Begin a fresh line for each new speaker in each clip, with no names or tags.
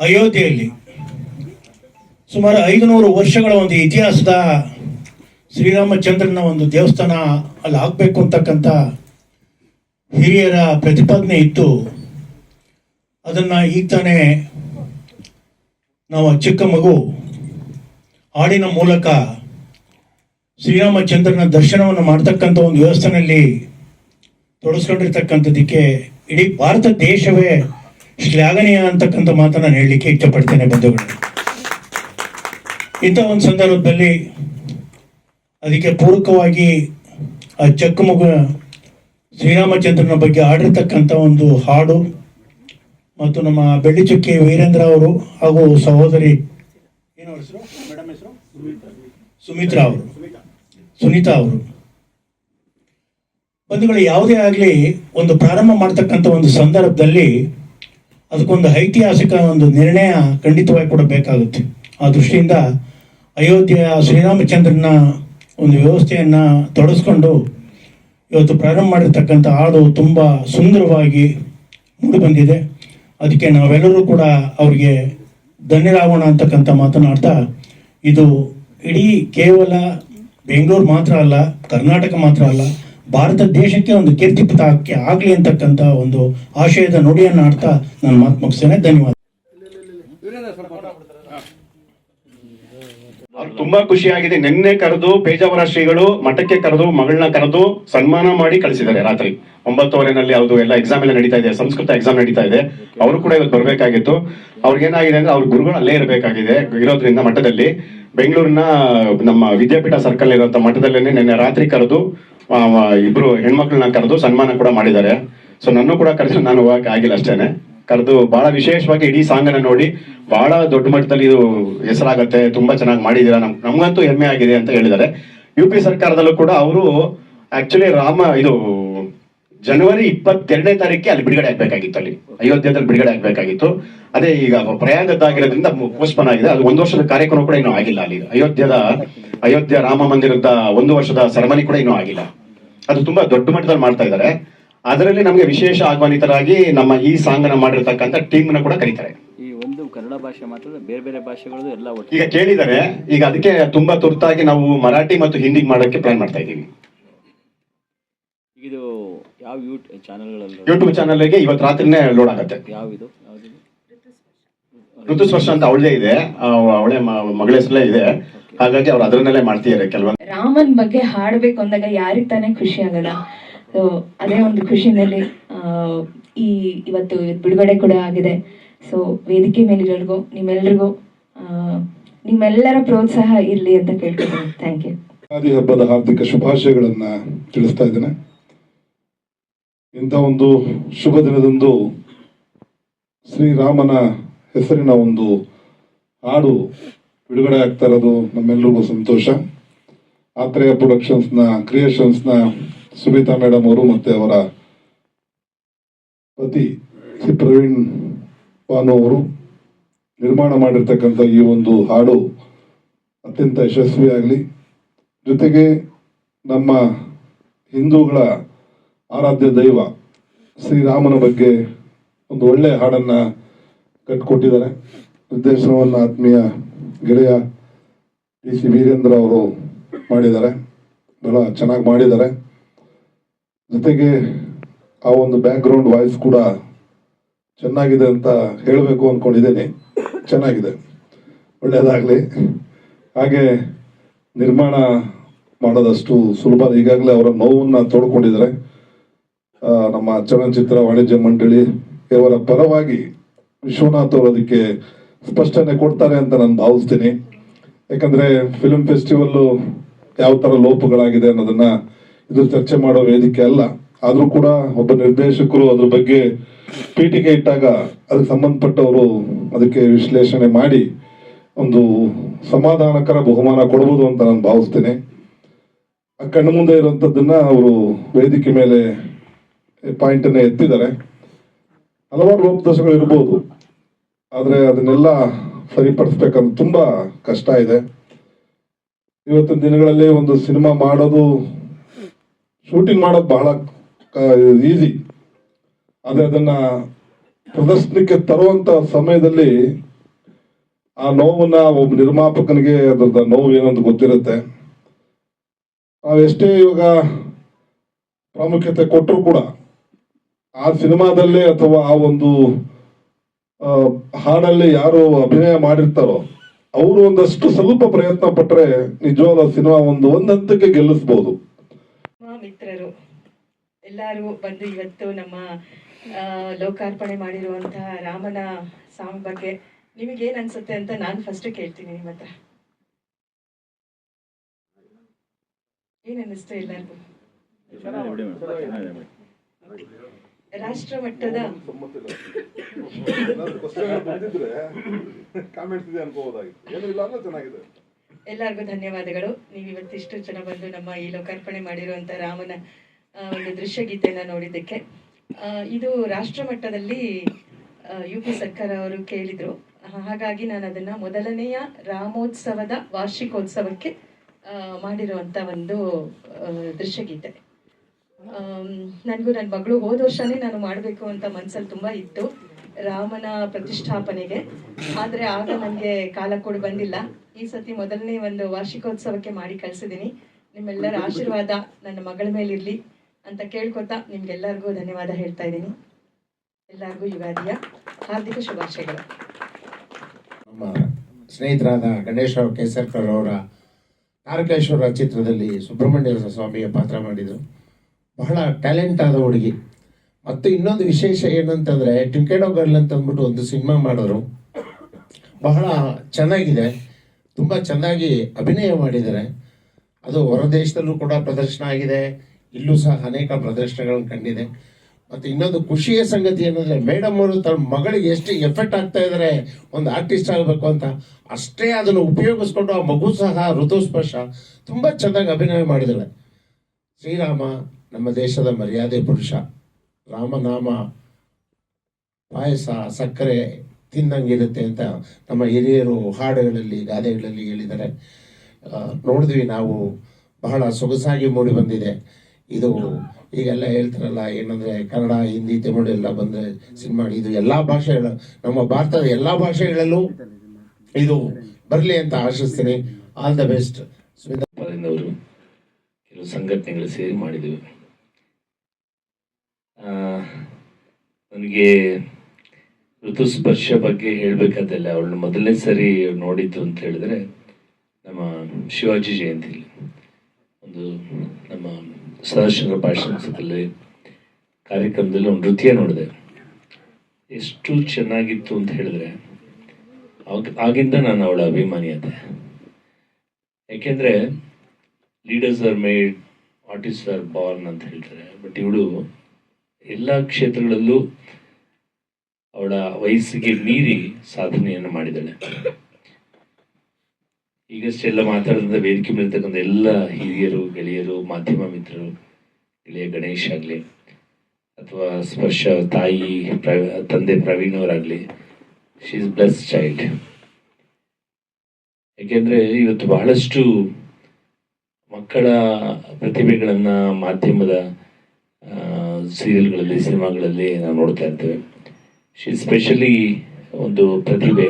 ಅಯೋಧ್ಯೆಯಲ್ಲಿ ಸುಮಾರು ಐದುನೂರು ವರ್ಷಗಳ ಒಂದು ಇತಿಹಾಸದ ಶ್ರೀರಾಮಚಂದ್ರನ ಒಂದು ದೇವಸ್ಥಾನ ಅಲ್ಲಿ ಆಗಬೇಕು ಅಂತಕ್ಕಂಥ ಹಿರಿಯರ ಪ್ರತಿಪಾದನೆ ಇತ್ತು. ಅದನ್ನು ಈಗ ತಾನೇ ನಾವು ಚಿಕ್ಕ ಮಗು ಹಾಡಿನ ಮೂಲಕ ಶ್ರೀರಾಮಚಂದ್ರನ ದರ್ಶನವನ್ನು ಮಾಡ್ತಕ್ಕಂಥ ಒಂದು ವ್ಯವಸ್ಥೆನಲ್ಲಿ ತೊಡಸ್ಕೊಂಡಿರ್ತಕ್ಕಂಥದ್ದಕ್ಕೆ ಇಡೀ ಭಾರತ ದೇಶವೇ ಶ್ಲಾಘನೀಯ ಅಂತಕ್ಕಂಥ ಮಾತನ್ನು ನಾನು ಹೇಳಲಿಕ್ಕೆ ಇಷ್ಟಪಡ್ತೇನೆ ಬಂಧುಗಳು. ಇಂಥ ಒಂದು ಸಂದರ್ಭದಲ್ಲಿ ಅದಕ್ಕೆ ಪೂರಕವಾಗಿ ಆ ಚಕ್ಕಮಗು ಶ್ರೀರಾಮಚಂದ್ರನ ಬಗ್ಗೆ ಆಡಿರ್ತಕ್ಕಂಥ ಒಂದು ಹಾಡು ಮತ್ತು ನಮ್ಮ ಬೆಳ್ಳಿಚುಕ್ಕಿ ವೀರೇಂದ್ರ ಅವರು ಹಾಗೂ ಸಹೋದರಿ ಏನು ಹೆಸರು? ಮೇಡಮ್ ಹೆಸರು? ಸುಮಿತ್ರಾ. ಅವರು. ಸುನೀತಾ ಅವರು. ಬಂಧುಗಳು ಯಾವುದೇ ಆಗಲಿ ಒಂದು ಪ್ರಾರಂಭ ಮಾಡ್ತಕ್ಕಂಥ ಒಂದು ಸಂದರ್ಭದಲ್ಲಿ ಅದಕ್ಕೊಂದು ಐತಿಹಾಸಿಕ ಒಂದು ನಿರ್ಣಯ ಖಂಡಿತವಾಗಿ ಕೂಡ ಬೇಕಾಗುತ್ತೆ. ಆ ದೃಷ್ಟಿಯಿಂದ ಅಯೋಧ್ಯೆಯ ಶ್ರೀರಾಮಚಂದ್ರನ ಒಂದು ವ್ಯವಸ್ಥೆಯನ್ನು ತೊಡಸ್ಕೊಂಡು ಇವತ್ತು ಪ್ರಾರಂಭ ಮಾಡಿರ್ತಕ್ಕಂಥ ಹಾಡು ತುಂಬ ಸುಂದರವಾಗಿ ಮೂಡಿಬಂದಿದೆ. ಅದಕ್ಕೆ ನಾವೆಲ್ಲರೂ ಕೂಡ ಅವರಿಗೆ ಧನ್ಯರಾಗೋಣ ಅಂತಕ್ಕಂಥ ಮಾತನಾಡ್ತಾ, ಇದು ಇಡೀ ಕೇವಲ ಬೆಂಗಳೂರು ಮಾತ್ರ ಅಲ್ಲ, ಕರ್ನಾಟಕ ಮಾತ್ರ ಅಲ್ಲ ಭಾರತ ದೇಶಕ್ಕೆ ಒಂದು ಕೀರ್ತಿ ಆಗಲಿ ಅಂತಕ್ಕಂಥ ಒಂದು ಆಶಯದ ನುಡಿಯನ್ನು ಆಡ್ತಾ ನಾನು ಮಾತು ಮುಗಿಸ್ತೇನೆ ಧನ್ಯವಾದ.
ತುಂಬಾ ಖುಷಿಯಾಗಿದೆ. ನಿನ್ನೆ ಕರೆದು ಪೇಜಾವರ ಶ್ರೀಗಳು ಮಠಕ್ಕೆ ಕರೆದು, ಮಗಳನ್ನ ಕರೆದು ಸನ್ಮಾನ ಮಾಡಿ ಕಳಿಸಿದ್ದಾರೆ ರಾತ್ರಿ. ಒಂಬತ್ತುವರೆನಲ್ಲಿ ಅದು ಎಲ್ಲ ಎಕ್ಸಾಮ್ ಎಲ್ಲ ನಡೀತಾ ಇದೆ, ಸಂಸ್ಕೃತ ಎಕ್ಸಾಮ್ ನಡೀತಾ ಇದೆ. ಅವರು ಕೂಡ ಇವತ್ತು ಬರಬೇಕಾಗಿತ್ತು. ಅವ್ರಿಗೇನಾಗಿದೆ ಅಂದ್ರೆ ಅವ್ರ ಗುರುಗಳು ಅಲ್ಲೇ ಇರಬೇಕಾಗಿದೆ, ಇರೋದ್ರಿಂದ ಮಠದಲ್ಲಿ. ಬೆಂಗಳೂರಿನ ನಮ್ಮ ವಿದ್ಯಾಪೀಠ ಸರ್ಕಲ್ ಇರುವಂತ ಮಠದಲ್ಲೇನೆ ನಿನ್ನೆ ರಾತ್ರಿ ಕರೆದು ಇಬ್ರು ಹೆಣ್ಮಕ್ಳನ್ನ ಕರೆದು ಸನ್ಮಾನ ಕೂಡ ಮಾಡಿದ್ದಾರೆ. ಸೊ ನನ್ನೂ ಕೂಡ ಕರೆದು ನಾನು ಹೋಗಕ್ಕೆ ಆಗಿಲ್ಲ ಅಷ್ಟೇನೆ. ಕರೆದು ಬಹಳ ವಿಶೇಷವಾಗಿ ಇಡೀ ಸಾಂಗನ್ನ ನೋಡಿ ಬಹಳ ದೊಡ್ಡ ಮಟ್ಟದಲ್ಲಿ ಇದು ಹೆಸರಾಗತ್ತೆ, ತುಂಬಾ ಚೆನ್ನಾಗಿ ಮಾಡಿದೀರಾ ನಮ್ ನಮ್ಗಂತೂ ಹೆಮ್ಮೆ ಆಗಿದೆ ಅಂತ ಹೇಳಿದ್ದಾರೆ. ಯು ಪಿ ಸರ್ಕಾರದಲ್ಲೂ ಕೂಡ ಅವರು ಆಕ್ಚುಲಿ ರಾಮ, ಇದು ಜನವರಿ ಇಪ್ಪತ್ತೆರಡನೇ ತಾರೀಕಿಗೆ ಅಲ್ಲಿ ಬಿಡುಗಡೆ ಆಗ್ಬೇಕಾಗಿತ್ತು ಅಲ್ಲಿ. ಅಯೋಧ್ಯದಲ್ಲಿ ಬಿಡುಗಡೆ ಆಗ್ಬೇಕಾಗಿತ್ತು. ಅದೇ ಈಗ ಪ್ರಯಾಗದ್ದಾಗಿರೋದ್ರಿಂದ ಪೋಸ್ಟ್ಪೋನ್ ಆಗಿದೆ. ಅದು ಒಂದು ವರ್ಷದ ಕಾರ್ಯಕ್ರಮ ಕೂಡ ಇನ್ನೂ ಆಗಿಲ್ಲ ಅಲ್ಲಿ. ಅಯೋಧ್ಯದ, ಅಯೋಧ್ಯ ರಾಮ ಮಂದಿರದ ಒಂದು ವರ್ಷದ ಸೆರೆಮನಿ ಕೂಡ ಇನ್ನೂ ಆಗಿಲ್ಲ. ಅದು ತುಂಬಾ ದೊಡ್ಡ ಮಟ್ಟದಲ್ಲಿ ಮಾಡ್ತಾ ಇದ್ದಾರೆ. ಅದರಲ್ಲಿ ನಮಗೆ ವಿಶೇಷ ಆಹ್ವಾನಿತರಾಗಿ ನಮ್ಮ ಈ ಸಾಂಗ್ ಅನ್ನ ಮಾಡಿರ್ತಕ್ಕಂಥ ಟೀಮ್ನ ಕೂಡ ಕರೀತಾರೆ.
ಈ ಒಂದು ಕನ್ನಡ ಭಾಷೆ ಮಾತ್ರ ಬೇರೆ ಬೇರೆ ಭಾಷೆಗಳು ಎಲ್ಲ
ಈಗ ಕೇಳಿದರೆ ಈಗ ಅದಕ್ಕೆ ತುಂಬಾ ತುರ್ತಾಗಿ ನಾವು ಮರಾಠಿ ಮತ್ತು ಹಿಂದಿ ಮಾಡೋಕ್ಕೆ ಪ್ಲಾನ್ ಮಾಡ್ತಾ ಇದ್ದೀವಿ.
ಇದು ಯಾವ ಯೂಟ್ಯೂಬ್ ಚಾನಲ್ಗಳಲ್ಲಿ
ಯೂಟ್ಯೂಬ್ ಚಾನಲ್ಗೆ ಇವತ್ತು ರಾತ್ರಿನೇ ಲೋಡ್ ಆಗುತ್ತೆ.
ಯಾವ ಇದು
ಋತುಸ್ಪರ್ಶ ಅಂತ ಅವಳದೇ ಇದೆ. ಅವಳೆ ಮಗಳ ಹೆಸರಲ್ಲೇ ಇದೆ. ಹಾಗಾಗಿ ಅವ್ರು ಅದರನ್ನಲ್ಲೇ ಮಾಡ್ತಿದ್ದಾರೆ ಕೆಲವೊಂದು
ರಾಮನ್ ಬಗ್ಗೆ ಹಾಡ್ಬೇಕು ಅಂದಾಗ ಯಾರಿಗ್ ತಾನೇ ಖುಷಿ ಆಗಲ್ಲ? ಸೊ ಅದೇ ಒಂದು ಖುಷಿನಲ್ಲಿ ಈ ಇವತ್ತು ಇವತ್ತು ಬಿಡುಗಡೆ ಕೂಡ ಆಗಿದೆ. ಸೊ ವೇದಿಕೆ ಮೇಲಿರೋರಿಗೂ, ನಿಮ್ಮೆಲ್ರಿಗೂ ನಿಮ್ಮೆಲ್ಲರ ಪ್ರೋತ್ಸಾಹ ಇರಲಿ ಅಂತ ಕೇಳ್ಕೊತೀನಿ. ಥ್ಯಾಂಕ್ ಯು
ಯುಗಾದಿ ಹಬ್ಬದ ಹಾರ್ದಿಕ ಶುಭಾಶಯಗಳನ್ನ ತಿಳಿಸ್ತಾ ಇದ್ದೇನೆ. ಇಂಥ ಒಂದು ಶುಭ ದಿನದಂದು ಶ್ರೀರಾಮನ ಹೆಸರಿನ ಒಂದು ಹಾಡು ಬಿಡುಗಡೆ ಆಗ್ತಾ ಇರೋದು ನಮ್ಮೆಲ್ಲರಿಗೂ ಸಂತೋಷ. ಆತ್ರೇಯ ಪ್ರೊಡಕ್ಷನ್ಸ್ನ, ಕ್ರಿಯೇಷನ್ಸ್ನ ಸುನೀತಾ ಮೇಡಮ್ ಅವರು ಮತ್ತೆ ಅವರ ಪತಿ ಶ್ರೀ ಪ್ರವೀಣ್ ಬಾನು ಅವರು ನಿರ್ಮಾಣ ಮಾಡಿರ್ತಕ್ಕಂಥ ಈ ಒಂದು ಹಾಡು ಅತ್ಯಂತ ಯಶಸ್ವಿಯಾಗಲಿ. ಜೊತೆಗೆ ನಮ್ಮ ಹಿಂದೂಗಳ ಆರಾಧ್ಯ ದೈವ ಶ್ರೀರಾಮನ ಬಗ್ಗೆ ಒಂದು ಒಳ್ಳೆಯ ಹಾಡನ್ನು ಕಟ್ಕೊಟ್ಟಿದ್ದಾರೆ. ನಿರ್ದೇಶನವನ್ನು ಆತ್ಮೀಯ ಗೆಳೆಯ ಡಿ ಸಿ ವೀರೇಂದ್ರ ಅವರು ಮಾಡಿದ್ದಾರೆ. ಬಹಳ ಚೆನ್ನಾಗಿ ಮಾಡಿದ್ದಾರೆ. ಜೊತೆಗೆ ಆ ಒಂದು ಬ್ಯಾಕ್ಗ್ರೌಂಡ್ ವಾಯ್ಸ್ ಕೂಡ ಚೆನ್ನಾಗಿದೆ ಅಂತ ಹೇಳಬೇಕು ಅಂದ್ಕೊಂಡಿದ್ದೀನಿ ಚೆನ್ನಾಗಿದೆ. ಒಳ್ಳೆಯದಾಗಲಿ ಹಾಗೆ ನಿರ್ಮಾಣ ಮಾಡೋದಷ್ಟು ಸುಲಭ. ಈಗಾಗಲೇ ಅವರ ನೋವನ್ನು ತೋಡ್ಕೊಂಡಿದ್ದಾರೆ. ನಮ್ಮ ಚಲನಚಿತ್ರ ವಾಣಿಜ್ಯ ಮಂಡಳಿ ಇವರ ಪರವಾಗಿ ವಿಶ್ವನಾಥ್ ಅವರು ಅದಕ್ಕೆ ಸ್ಪಷ್ಟನೆ ಕೊಡ್ತಾರೆ ಅಂತ ನಾನು ಭಾವಿಸ್ತೀನಿ. ಯಾಕಂದರೆ ಫಿಲ್ಮ್ ಫೆಸ್ಟಿವಲ್ಲು ಯಾವ ಥರ ಲೋಪಗಳಾಗಿದೆ ಅನ್ನೋದನ್ನ ಇದು ಚರ್ಚೆ ಮಾಡೋ ವೇದಿಕೆ ಅಲ್ಲ. ಆದರೂ ಕೂಡ ಒಬ್ಬ ನಿರ್ದೇಶಕರು ಅದ್ರ ಬಗ್ಗೆ ಪೀಠಿಗೆ ಇಟ್ಟಾಗ ಅದಕ್ಕೆ ಸಂಬಂಧಪಟ್ಟವರು ಅದಕ್ಕೆ ವಿಶ್ಲೇಷಣೆ ಮಾಡಿ ಒಂದು ಸಮಾಧಾನಕರ ಬಹುಮಾನ ಕೊಡ್ಬೋದು ಅಂತ ನಾನು ಭಾವಿಸ್ತೇನೆ. ಆ ಕಣ್ಣು ಮುಂದೆ ಇರುವಂತದ್ದನ್ನ ಅವರು ವೇದಿಕೆ ಮೇಲೆ ಪಾಯಿಂಟ್ ಅನ್ನ ಎತ್ತಿದ್ದಾರೆ. ಹಲವಾರು ಲೋಪದೋಷಗಳು ಇರ್ಬೋದು. ಆದರೆ ಅದನ್ನೆಲ್ಲ ಸರಿಪಡಿಸ್ಬೇಕಂದ್ರೆ ತುಂಬಾ ಕಷ್ಟ ಇದೆ. ಇವತ್ತಿನ ದಿನಗಳಲ್ಲಿ ಒಂದು ಸಿನಿಮಾ ಮಾಡೋದು ಶೂಟಿಂಗ್ ಮಾಡೋದು ಬಹಳ ಈಸಿ ಆದರೆ ಅದನ್ನ ಪ್ರದರ್ಶನಕ್ಕೆ ತರುವಂತ ಸಮಯದಲ್ಲಿ ಆ ನೋವನ್ನ ಒಬ್ಬ ನಿರ್ಮಾಪಕನಿಗೆ ಅದ್ರದ ನೋವು ಏನಂತ ಗೊತ್ತಿರುತ್ತೆ. ನಾವೆಷ್ಟೇ ಇವಾಗ ಪ್ರಾಮುಖ್ಯತೆ ಕೊಟ್ಟರು ಕೂಡ ಆ ಸಿನಿಮಾದಲ್ಲೇ ಅಥವಾ ಆ ಒಂದು ಹಾಡಲ್ಲಿ ಯಾರು ಅಭಿನಯ ಮಾಡಿರ್ತಾರೋ, ಅವರು ಒಂದಷ್ಟು ಸ್ವಲ್ಪ ಪ್ರಯತ್ನ ಪಟ್ಟರೆ ನಿಜವಾದ ಸಿನಿಮಾ ಒಂದು ಒಂದಂತಕ್ಕೆ ಗೆಲ್ಲಿಸ್ಬೋದು.
ಮಿತ್ರರು, ಎಲ್ಲರೂ ಬಂದು ಇವತ್ತು ನಮ್ಮ ಲೋಕಾರ್ಪಣೆ ಮಾಡಿರುವಂತಹ ರಾಮನ ಸಾಂಗ್ ಬಗ್ಗೆ ನಿಮಗೇನ್ ಅನ್ಸುತ್ತೆ ಅಂತ ನಾನು ಫಸ್ಟ್ ಕೇಳ್ತೀನಿ ನಿಮ್ಮ ಹತ್ರ. ಏನ್ ಅನ್ನಿಸ್ತು ಎಲ್ಲರಿಗೂ? ರಾಷ್ಟ್ರ ಮಟ್ಟದ ಎಲ್ಲರಿಗೂ ಧನ್ಯವಾದಗಳು. ನೀವು ಇವತ್ತಿಷ್ಟು ಜನ ಬಂದು ನಮ್ಮ ಈ ಲೋಕಾರ್ಪಣೆ ಮಾಡಿರುವಂತ ರಾಮನ ಒಂದು ದೃಶ್ಯ ಗೀತೆಯನ್ನ ನೋಡಿದ್ದಕ್ಕೆ. ಇದು ರಾಷ್ಟ್ರ ಮಟ್ಟದಲ್ಲಿ ಯು ಪಿ ಸರ್ಕಾರ ಅವರು ಕೇಳಿದ್ರು. ಹಾಗಾಗಿ ನಾನು ಅದನ್ನ ಮೊದಲನೆಯ ರಾಮೋತ್ಸವದ ವಾರ್ಷಿಕೋತ್ಸವಕ್ಕೆ ಮಾಡಿರುವಂಥ ಮಾಡಿರುವಂತ ಒಂದು ದೃಶ್ಯಗೀತೆ ದೃಶ್ಯ ಗೀತೆ. ನನಗೂ ನನ್ನ ಮಗಳು ಹೋದ ವರ್ಷನೇ ನಾನು ಮಾಡಬೇಕು ಅಂತ ಮನ್ಸಲ್ಲಿ ತುಂಬಾ ಇತ್ತು. ರಾಮನ ಪ್ರತಿಷ್ಠಾಪನೆಗೆ. ಆದ್ರೆ ಆಗ ನನಗೆ ಕಾಲ ಕೂಡ ಬಂದಿಲ್ಲ. ಈ ಸತಿ ಮೊದಲನೇ ಒಂದು ವಾರ್ಷಿಕೋತ್ಸವಕ್ಕೆ ಮಾಡಿ ಕಳ್ಸಿದ್ದೀನಿ. ನಿಮ್ಮೆಲ್ಲರ ಆಶೀರ್ವಾದ ನನ್ನ ಮಗಳ ಮೇಲಿರಲಿ ಅಂತ ಕೇಳ್ಕೊತಾ ನಿಮ್ಗೆಲ್ಲರಿಗೂ ಧನ್ಯವಾದ ಹೇಳ್ತಾ ಇದ್ದೀನಿ. ಎಲ್ಲರಿಗೂ ಯುಗಾದಿಯ ಹಾರ್ದಿಕ ಶುಭಾಶಯಗಳು.
ನಮ್ಮ ಸ್ನೇಹಿತರಾದ ಗಣೇಶ ಕೇಸರ್ಕರ್ ಅವರ ತಾರಕೇಶ್ವರ ಚಿತ್ರದಲ್ಲಿ ಸುಬ್ರಹ್ಮಣ್ಯ ಸ್ವಾಮಿಯ ಪಾತ್ರ ಮಾಡಿದರು. ಬಹಳ ಟ್ಯಾಲೆಂಟ್ ಆದ ಹುಡುಗಿ. ಮತ್ತು ಇನ್ನೊಂದು ವಿಶೇಷ ಏನಂತಂದರೆ ಟ್ವಿಂಕೆಡೋ ಗರ್ಲ್ ಅಂತ ಅಂದ್ಬಿಟ್ಟು ಒಂದು ಸಿನಿಮಾ ಮಾಡಿದ್ರು. ಬಹಳ ಚೆನ್ನಾಗಿದೆ. ತುಂಬ ಚೆನ್ನಾಗಿ ಅಭಿನಯ ಮಾಡಿದ್ದಾರೆ. ಅದು ಹೊರದೇಶದಲ್ಲೂ ಕೂಡ ಪ್ರದರ್ಶನ ಆಗಿದೆ. ಇಲ್ಲೂ ಸಹ ಅನೇಕ ಪ್ರದರ್ಶನಗಳನ್ನು ಕಂಡಿದೆ. ಮತ್ತು ಇನ್ನೊಂದು ಖುಷಿಯ ಸಂಗತಿ ಏನಂದ್ರೆ, ಮೇಡಮ್ ಅವರು ತಮ್ಮ ಮಗಳಿಗೆ ಎಷ್ಟು ಎಫೆಕ್ಟ್ ಆಗ್ತಾ ಇದ್ದಾರೆ ಒಂದು ಆರ್ಟಿಸ್ಟ್ ಆಗಬೇಕು ಅಂತ ಅಷ್ಟೇ ಅದನ್ನು ಉಪಯೋಗಿಸ್ಕೊಂಡು ಆ ಮಗು ಸಹ ಋತುಸ್ಪರ್ಶ ತುಂಬ ಚೆನ್ನಾಗಿ ಅಭಿನಯ ಮಾಡಿದ್ದಾರೆ ಶ್ರೀರಾಮ, ನಮ್ಮ ದೇಶದ ಮರ್ಯಾದೆ ಪುರುಷ. ರಾಮನಾಮ ಪಾಯಸ ಸಕ್ಕರೆ ತಿನ್ನಂಗಿರುತ್ತೆ ಅಂತ ನಮ್ಮ ಹಿರಿಯರು ಹಾಡುಗಳಲ್ಲಿ ಗಾದೆಗಳಲ್ಲಿ ಹೇಳಿದ್ದಾರೆ. ನೋಡಿದ್ವಿ ನಾವು ಬಹಳ ಸೊಗಸಾಗಿ ಮೂಡಿ ಬಂದಿದೆ. ಇದು ಈಗೆಲ್ಲ ಹೇಳ್ತಾರಲ್ಲ ಏನಂದ್ರೆ ಕನ್ನಡ ಹಿಂದಿ ತಮಿಳು ಎಲ್ಲ ಬಂದ್ರೆ ಸಿನಿಮಾ ಇದು ಎಲ್ಲಾ ಭಾಷೆಗಳ ನಮ್ಮ ಭಾರತದ ಎಲ್ಲ ಭಾಷೆಗಳಲ್ಲೂ ಇದು ಬರಲಿ ಅಂತ ಆಶಿಸ್ತೀನಿ. ಆಲ್ ದ ಬೆಸ್ಟ್
ಕೆಲವು ಸಂಘಟನೆಗಳು ಸೇರಿ ಮಾಡಿದೆವು. ಆ, ನನಗೆ ಋತುಸ್ಪರ್ಶ ಬಗ್ಗೆ ಹೇಳಬೇಕಾದಲ್ಲ ಅವಳನ್ನ ಮೊದಲನೇ ಸರಿ ನೋಡಿದ್ದು ಅಂತ ಹೇಳಿದ್ರೆ ನಮ್ಮ ಶಿವಾಜಿ ಜಯಂತಿಲಿ ಒಂದು ನಮ್ಮ ಸದಾಶಂಕರ ಭಾಷಣದಲ್ಲಿ ಕಾರ್ಯಕ್ರಮದಲ್ಲಿ ಒಂದು ನೃತ್ಯ ನೋಡಿದೆ. ಎಷ್ಟು ಚೆನ್ನಾಗಿತ್ತು ಅಂತ ಹೇಳಿದ್ರೆ, ಆಗ, ಆಗಿಂದ ನಾನು ಅವಳ ಅಭಿಮಾನಿ ಅದೆ. ಯಾಕೆಂದರೆ leaders are made artist are born ಅಂತ ಹೇಳ್ತಾರೆ ಬಟ್ ಇವಳು ಎಲ್ಲ ಕ್ಷೇತ್ರಗಳಲ್ಲೂ ಅವಳ ವಯಸ್ಸಿಗೆ ಮೀರಿ ಸಾಧನೆಯನ್ನು ಮಾಡಿದ್ದಾಳೆ. ಈಗಷ್ಟೆಲ್ಲ ಮಾತಾಡಿದಂಥ ವೇದಿಕೆ ಮೇಲಿರ್ತಕ್ಕಂಥ ಎಲ್ಲ ಹಿರಿಯರು, ಗೆಳೆಯರು, ಮಾಧ್ಯಮ ಮಿತ್ರರು, ಗೆಳೆಯ ಗಣೇಶ್ ಆಗಲಿ, ಅಥವಾ ಸ್ಪರ್ಶ ತಾಯಿ ತಂದೆ ಪ್ರವೀಣ್ ಅವರಾಗಲಿ ಶಿ ಇಸ್ ಬ್ಲೆಸ್ ಚೈಲ್ಡ್ ಯಾಕೆಂದ್ರೆ ಇವತ್ತು ಬಹಳಷ್ಟು ಮಕ್ಕಳ ಪ್ರತಿಭೆಗಳನ್ನ ಮಾಧ್ಯಮದ ಸೀರಿಯಲ್ಗಳಲ್ಲಿ, ಸಿನಿಮಾಗಳಲ್ಲಿ ನಾವು ನೋಡ್ತಾ ಇರ್ತೇವೆ. ಶಿ ಸ್ಪೆಷಲಿ ಒಂದು ಪ್ರತಿಭೆ.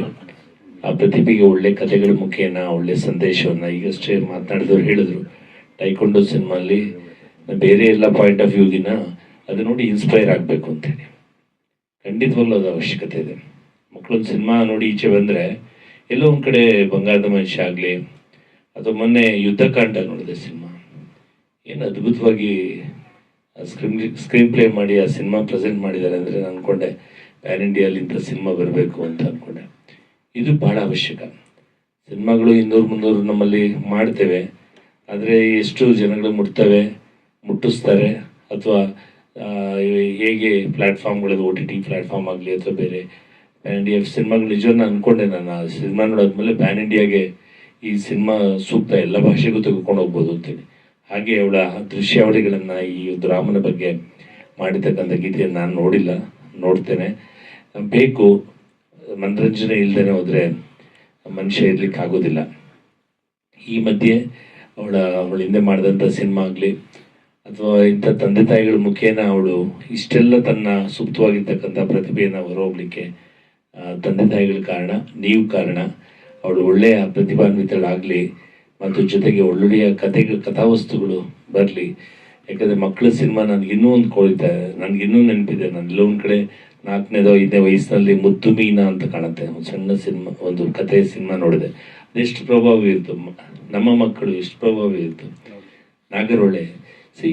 ಆ ಪ್ರತಿಭೆಗೆ ಒಳ್ಳೆ ಕಥೆಗಳ ಮುಖೇನ, ಒಳ್ಳೆ ಸಂದೇಶವನ್ನು ಈಗಷ್ಟೇ ಮಾತನಾಡಿದವ್ರು ಹೇಳಿದ್ರು. ಟೈಕೊಂಡೋ ಸಿನಿಮಾಲಿ ಬೇರೆ ಎಲ್ಲ ಪಾಯಿಂಟ್ ಆಫ್ ವ್ಯೂಗಿನ ಅದು ನೋಡಿ ಇನ್ಸ್ಪೈರ್ ಆಗಬೇಕು ಅಂತೇಳಿ ಖಂಡಿತವಲ್ಲೂ ಅದು ಅವಶ್ಯಕತೆ ಇದೆ. ಮಕ್ಕಳೊಂದು ಸಿನಿಮಾ ನೋಡಿ ಈಚೆ ಬಂದರೆ ಎಲ್ಲೋ ಒಂದು ಕಡೆ ಬಂಗಾರದ ಮನುಷ್ಯ ಆಗಲಿ, ಅಥವಾ ಮೊನ್ನೆ ಯುದ್ಧಕಾಂಡ ನೋಡಿದೆ ಸಿನಿಮಾ. ಏನು ಅದ್ಭುತವಾಗಿ ಸ್ಕ್ರೀನ್ ಸ್ಕ್ರೀನ್ ಪ್ಲೇ ಮಾಡಿ ಆ ಸಿನಿಮಾ ಪ್ರೆಸೆಂಟ್ ಮಾಡಿದ್ದಾರೆ ಅಂದರೆ ನಾನು ಅನ್ಕೊಂಡೆ ಪ್ಯಾನ್ ಇಂಡಿಯಲ್ಲಿ ಇಂಥ ಸಿನಿಮಾ ಬರಬೇಕು ಅಂತ ಅಂದ್ಕೊಂಡೆ ಇದು ಬಹಳ ಅವಶ್ಯಕ. ಸಿನಿಮಾಗಳು ಇನ್ನೂರು ಮುನ್ನೂರು ನಮ್ಮಲ್ಲಿ ಮಾಡ್ತೇವೆ. ಆದರೆ ಎಷ್ಟು ಜನಗಳು ಮುಟ್ತವೆ, ಮುಟ್ಟಿಸ್ತಾರೆ, ಅಥವಾ ಹೇಗೆ ಪ್ಲ್ಯಾಟ್ಫಾರ್ಮ್ಗಳಿದೆ ಓ ಟಿ ಟಿ ಪ್ಲ್ಯಾಟ್ಫಾರ್ಮ್ ಆಗಲಿ ಅಥವಾ ಬೇರೆ ಪ್ಯಾನ್ ಇಂಡಿಯಾ ಸಿನಿಮಾಗಳು ನಿಜವನ್ನು ಅನ್ಕೊಂಡೆ ನಾನು ಆ ಸಿನಿಮಾ ನೋಡಾದ್ಮೇಲೆ ಪ್ಯಾನ್ ಇಂಡಿಯಾಗೆ ಈ ಸಿನಿಮಾ ಸೂಕ್ತ ಎಲ್ಲ ಭಾಷೆಗೂ ತೆಗೆದುಕೊಂಡು ಹೋಗ್ಬೋದು ಅಂತೇಳಿ. ಹಾಗೆ ಅವಳ ದೃಶ್ಯಾವಳಿಗಳನ್ನು ಈ ರಾಮನ ಬಗ್ಗೆ ಮಾಡಿರ್ತಕ್ಕಂಥ ಗೀತೆಯನ್ನು ನಾನು ನೋಡಿಲ್ಲ, ನೋಡ್ತೇನೆ. ಬೇಕು, ಮನರಂಜನೆ ಇಲ್ಲದೇ ಹೋದರೆ ಮನುಷ್ಯ ಇರಲಿಕ್ಕೆ ಆಗೋದಿಲ್ಲ. ಈ ಮಧ್ಯೆ ಅವಳ ಅವಳ ಹಿಂದೆ ಮಾಡಿದಂಥ ಸಿನಿಮಾ ಆಗಲಿ, ಅಥವಾ ಇಂಥ ತಂದೆ ತಾಯಿಗಳ ಮುಖೇನ ಅವಳು ಇಷ್ಟೆಲ್ಲ ತನ್ನ ಸುಪ್ತವಾಗಿರ್ತಕ್ಕಂಥ ಪ್ರತಿಭೆಯನ್ನು ಹೊರಹೋಗ್ಲಿಕ್ಕೆ ತಂದೆ ತಾಯಿಗಳ ಕಾರಣ, ನೀವು ಕಾರಣ. ಅವಳು ಒಳ್ಳೆಯ ಪ್ರತಿಭಾನ್ವಿತಳಾಗಲಿ ಮತ್ತು ಜೊತೆಗೆ ಒಳ್ಳೊಳ್ಳೆಯ ಕಥೆಗಳು ಕಥಾವಸ್ತುಗಳು ಬರಲಿ. ಯಾಕಂದರೆ ಮಕ್ಕಳ ಸಿನಿಮಾ ನನಗೆ ಇನ್ನೂ ಒಂದು ಕೋರಿತಾ ನನಗೆ ಇನ್ನೂ ನೆನಪಿದೆ. ನಾನು ಇಲ್ಲೊಂದು ಕಡೆ ನಾಲ್ಕನೇದೋ ಐದನೇ ವಯಸ್ಸಿನಲ್ಲಿ ಮುದ್ದು ಮೀನ ಅಂತ ಕಾಣುತ್ತೆ. ಒಂದು ಸಣ್ಣ ಸಿನಿಮಾ, ಒಂದು ಕಥೆಯ ಸಿನಿಮಾ ನೋಡಿದೆ. ಅದೆಷ್ಟು ಪ್ರಭಾವ ಇತ್ತು ನಮ್ಮ ಮಕ್ಕಳು ಎಷ್ಟು ಪ್ರಭಾವ ಇತ್ತು ನಾಗರೊಳ್ಳೆ ಸಿ,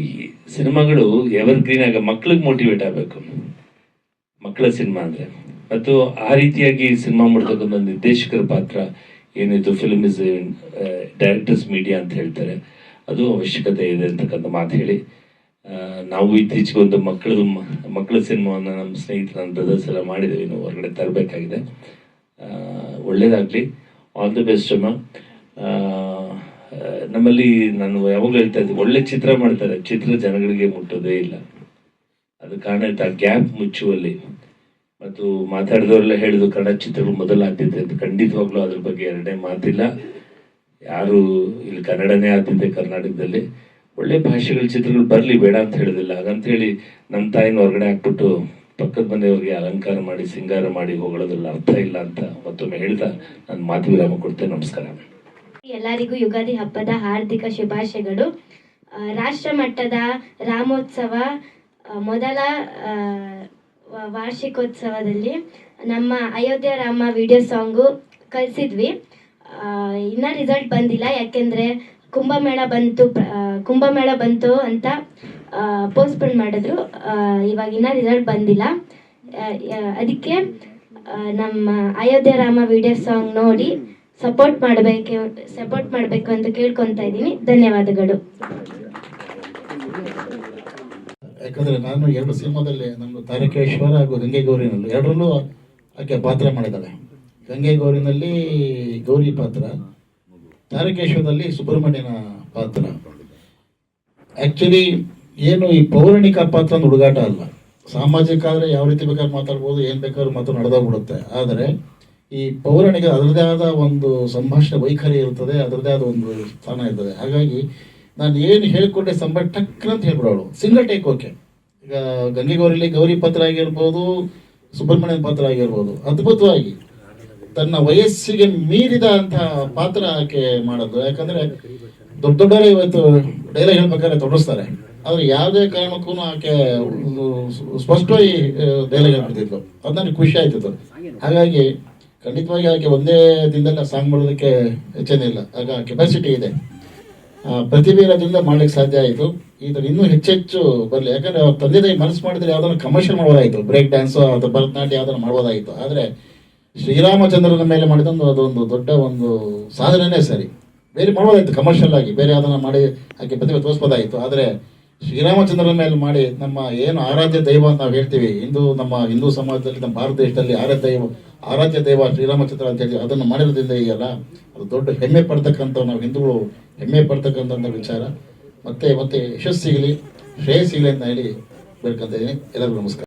ಸಿನಿಮಾಗಳು ಎವರ್ ಗ್ರೀನ್ ಆಗ ಮಕ್ಳಿಗೆ ಮೋಟಿವೇಟ್ ಆಗಬೇಕು. ಮಕ್ಕಳ ಸಿನಿಮಾ ಅಂದರೆ. ಮತ್ತು ಆ ರೀತಿಯಾಗಿ ಸಿನಿಮಾ ಮಾಡ್ತಕ್ಕಂಥ ನಿರ್ದೇಶಕರ ಪಾತ್ರ ಏನಿತ್ತು ಫಿಲ್ಮ್ ಇಸ್ ಡೈರೆಕ್ಟರ್ಸ್ ಮೀಡಿಯಾ ಅಂತ ಹೇಳ್ತಾರೆ. ಅದು ಅವಶ್ಯಕತೆ ಇದೆ ಅಂತಕ್ಕಂಥ ಮಾತು ಹೇಳಿ. ನಾವು ಇತ್ತೀಚೆಗೆ ಒಂದು ಮಕ್ಕಳ ಮಕ್ಕಳ ಸಿನಿಮಾವನ್ನು ನಮ್ಮ ಸ್ನೇಹಿತರ ಬ್ರದರ್ಸ್ ಎಲ್ಲ ಮಾಡಿದ್ದೇವೆ. ಇನ್ನು ಹೊರಗಡೆ ತರಬೇಕಾಗಿದೆ. ಒಳ್ಳೇದಾಗಲಿ. ಆಲ್ ದಿ ಬೆಸ್ಟ್ ಅಮ್ಮ. ನಮ್ಮಲ್ಲಿ ನಾನು ಯಾವಾಗಲೂ ಹೇಳ್ತಾ ಇದ್ದೆ, ಒಳ್ಳೆ ಚಿತ್ರ ಮಾಡ್ತಾರೆ. ಚಿತ್ರ ಜನಗಳಿಗೆ ಮುಟ್ಟೋದೇ ಇಲ್ಲ. ಅದು ಕಾರಣ ಆ ಗ್ಯಾಪ್ ಮುಚ್ಚುವಲ್ಲಿ. ಮತ್ತು ಮಾತಾಡಿದವರೆಲ್ಲ ಹೇಳಿದ್ರು, ಕನ್ನಡ ಚಿತ್ರಗಳು ಮೊದಲು ಆದ್ಯತೆ ಅಂತ. ಖಂಡಿತವಾಗ್ಲೂ ಅದ್ರ ಬಗ್ಗೆ ಎರಡನೇ ಮಾತಿಲ್ಲ. ಯಾರು ಇಲ್ಲಿ ಕನ್ನಡನೇ ಆದ್ಯತೆ ಕರ್ನಾಟಕದಲ್ಲಿ. ಒಳ್ಳೆ ಭಾಷೆಗಳ ಚಿತ್ರಗಳು ಬರಲಿ, ಬೇಡ ಅಂತ ಹೇಳೋದಿಲ್ಲ. ಹಾಗಂತ ಹೇಳಿ ನಮ್ಮ ತಾಯಿನ ಹೊರಗಡೆ ಹಾಕ್ಬಿಟ್ಟು ಪಕ್ಕದ ಮನೆಯವ್ರಿಗೆ ಅಲಂಕಾರ ಮಾಡಿ, ಸಿಂಗಾರ ಮಾಡಿ ಹೋಗೋದಲ್ಲ ಅರ್ಥ ಇಲ್ಲ ಅಂತ ಮತ್ತೊಮ್ಮೆ ಹೇಳ್ತಾ ನಾನು ಮಾತು ವಿರಾಮ ಕೊಡ್ತೇನೆ. ನಮಸ್ಕಾರ.
ಎಲ್ಲರಿಗೂ ಯುಗಾದಿ ಹಬ್ಬದ ಹಾರ್ದಿಕ ಶುಭಾಶಯಗಳು. ರಾಷ್ಟ್ರ ಮಟ್ಟದ ರಾಮೋತ್ಸವ ಮೊದಲ ವಾರ್ಷಿಕೋತ್ಸವದಲ್ಲಿ ನಮ್ಮ ಅಯೋಧ್ಯೆ ರಾಮ ವಿಡಿಯೋ ಸಾಂಗು ಕಲಿಸಿದ್ವಿ ಇನ್ನೂ ರಿಸಲ್ಟ್ ಬಂದಿಲ್ಲ. ಯಾಕೆಂದರೆ ಕುಂಭಮೇಳ ಬಂತು ಕುಂಭಮೇಳ ಬಂತು ಅಂತ ಪೋಸ್ಟ್ಪೋನ್ ಮಾಡಿದ್ರು. ಇವಾಗ ಇನ್ನೂ ರಿಸಲ್ಟ್ ಬಂದಿಲ್ಲ. ಅದಕ್ಕೆ ನಮ್ಮ ಅಯೋಧ್ಯೆ ರಾಮ ವಿಡಿಯೋ ಸಾಂಗ್ ನೋಡಿ ಸಪೋರ್ಟ್ ಮಾಡಬೇಕು ಸಪೋರ್ಟ್ ಮಾಡಬೇಕು ಅಂತ ಕೇಳ್ಕೊತಾ ಇದ್ದೀನಿ. ಧನ್ಯವಾದಗಳು.
ಯಾಕಂದ್ರೆ ನಾನು ಎರಡು ಸಿನಿಮಾದಲ್ಲಿ ನಮ್ಮ ತಾರಕೇಶ್ವರ ಹಾಗೂ ಗಂಗೆ ಗೌರಿನಲ್ಲಿ ಎರಡರಲ್ಲೂ ಆಕೆ ಪಾತ್ರ ಮಾಡಿದ್ದಾಳೆ. ಗಂಗೆ ಗೌರಿನಲ್ಲಿ ಗೌರಿ ಪಾತ್ರ, ತಾರಕೇಶ್ವರದಲ್ಲಿ ಸುಬ್ರಹ್ಮಣ್ಯನ ಪಾತ್ರ. ಆ್ಯಕ್ಚುಲಿ ಏನು ಈ ಪೌರಾಣಿಕ ಪಾತ್ರ ಒಂದು ಹುಡುಗಾಟ ಅಲ್ಲ. ಸಾಮಾಜಿಕ ಆದರೆ ಯಾವ ರೀತಿ ಬೇಕಾದ್ರೂ ಮಾತಾಡ್ಬೋದು, ಏನು ಬೇಕಾದ್ರೂ ಮಾತು ನಡೆದೋಗ್ಬಿಡುತ್ತೆ. ಆದರೆ ಈ ಪೌರಾಣಿಕ ಅದರದೇ ಆದ ಒಂದು ಸಂಭಾಷಣೆ ವೈಖರಿ ಇರುತ್ತದೆ ಅದರದೇ ಆದ ಒಂದು ಸ್ಥಾನ ಇರ್ತದೆ. ಹಾಗಾಗಿ ನಾನು ಏನು ಹೇಳ್ಕೊಂಡೆ ಸಂಬಳ ಟಕ್ ಅಂತ ಹೇಳ್ಬಿಡೋಳು. ಸಿಂಗಲ್ ಟೇಕ್ ಓಕೆ ಈಗ ಗಂಗೆ ಗೌರಿಲಿ ಗೌರಿ ಪಾತ್ರ ಆಗಿರ್ಬೋದು ಸುಬ್ರಹ್ಮಣ್ಯನ ಪಾತ್ರ ಆಗಿರ್ಬೋದು ಅದ್ಭುತವಾಗಿ ತನ್ನ ವಯಸ್ಸಿಗೆ ಮೀರಿದ ಅಂತ ಪಾತ್ರ ಆಕೆ ಮಾಡೋದು ಯಾಕಂದ್ರೆ ದೊಡ್ಡ ದೊಡ್ಡವರೇ ಇವತ್ತು ಡೈಲಾಗ್ ಹೇಳ್ಬೇಕಾದ್ರೆ ತೊಡಗಿಸ್ತಾರೆ. ಆದ್ರೆ ಯಾವುದೇ ಕಾರಣಕ್ಕೂ ಆಕೆ ಸ್ಪಷ್ಟವಾಗಿ ಡೈಲಾಗ್ ಹೇಳ್ಬಿಡ್ತಿದ್ರು ಅದು ನನಗೆ ಖುಷಿ ಆಯ್ತಿತ್ತು. ಹಾಗಾಗಿ ಖಂಡಿತವಾಗಿ ಆಕೆ ಒಂದೇ ದಿನದಲ್ಲಿ ಸಾಂಗ್ ಮಾಡೋದಕ್ಕೆ ಹೆಚ್ಚೇನಿಲ್ಲ. ಆಗ ಕೆಪಾಸಿಟಿ ಇದೆ. ಆ, ಪ್ರತಿಭೆ ಇರೋದ್ರಿಂದ ಮಾಡ್ಲಿಕ್ಕೆ ಸಾಧ್ಯ ಆಯಿತು. ಇದನ್ನು ಇನ್ನೂ ಹೆಚ್ಚೆಚ್ಚು ಬರಲಿ. ಯಾಕಂದ್ರೆ ಅವ್ರ ತಂದೆ ತಾಯಿ ಮನಸ್ಸು ಮಾಡಿದ್ರೆ ಯಾವ್ದಾದ್ರು ಕಮರ್ಷಿಯಲ್ ಮಾಡ್ಬೋದಾಯಿತು ಬ್ರೇಕ್ ಡ್ಯಾನ್ಸ್ ಅಥವಾ ಭರತನಾಟ್ಯ ಯಾವ್ದಾರು ಮಾಡ್ಬೋದಾಯಿತು ಆದರೆ ಶ್ರೀರಾಮಚಂದ್ರನ ಮೇಲೆ ಮಾಡಿದೊಂದು ಅದೊಂದು ದೊಡ್ಡ ಒಂದು ಸಾಧನೆನೇ ಸರಿ. ಬೇರೆ ಮಾಡ್ಬೋದಾಯಿತು ಕಮರ್ಷಿಯಲ್ ಆಗಿ. ಬೇರೆ ಯಾವ್ದನ್ನ ಮಾಡಿ ಆಕೆ ಪ್ರತಿಭೆ ತೋರಿಸ್ಬೋದಾಯಿತು ಆದರೆ ಶ್ರೀರಾಮಚಂದ್ರನ ಮೇಲೆ ಮಾಡಿ ನಮ್ಮ ಏನು ಆರಾಧ್ಯ ದೈವ ಅಂತ ನಾವು ಹೇಳ್ತೀವಿ. ಹಿಂದೂ ನಮ್ಮ ಹಿಂದೂ ಸಮಾಜದಲ್ಲಿ ನಮ್ಮ ಭಾರತ ದೇಶದಲ್ಲಿ ಆರಾಧ್ಯ ದೈವ ಆರಾಧ್ಯ ದೈವ, ಶ್ರೀರಾಮಚಂದ್ರ ಅಂತ ಹೇಳಿ ಅದನ್ನು ಮಾಡಿರೋದ್ರಿಂದ ಈಗಲ್ಲ ಅದು ದೊಡ್ಡ ಹೆಮ್ಮೆ ಪಡ್ತಕ್ಕಂಥ ನಾವು ಹಿಂದೂಗಳು ಹೆಮ್ಮೆ ಪಡ್ತಕ್ಕಂಥ ವಿಚಾರ. ಮತ್ತೆ ಮತ್ತೆ ಯಶಸ್ಸಿಗಲಿ ಸಿಗಲಿ ಶ್ರೇಯಸ್ ಸಿಗಲಿ ಅಂತ ಹೇಳಿ ಬೇಡ್ಕೊಂತ ಇದ್ದೀನಿ. ಎಲ್ಲರಿಗೂ ನಮಸ್ಕಾರ.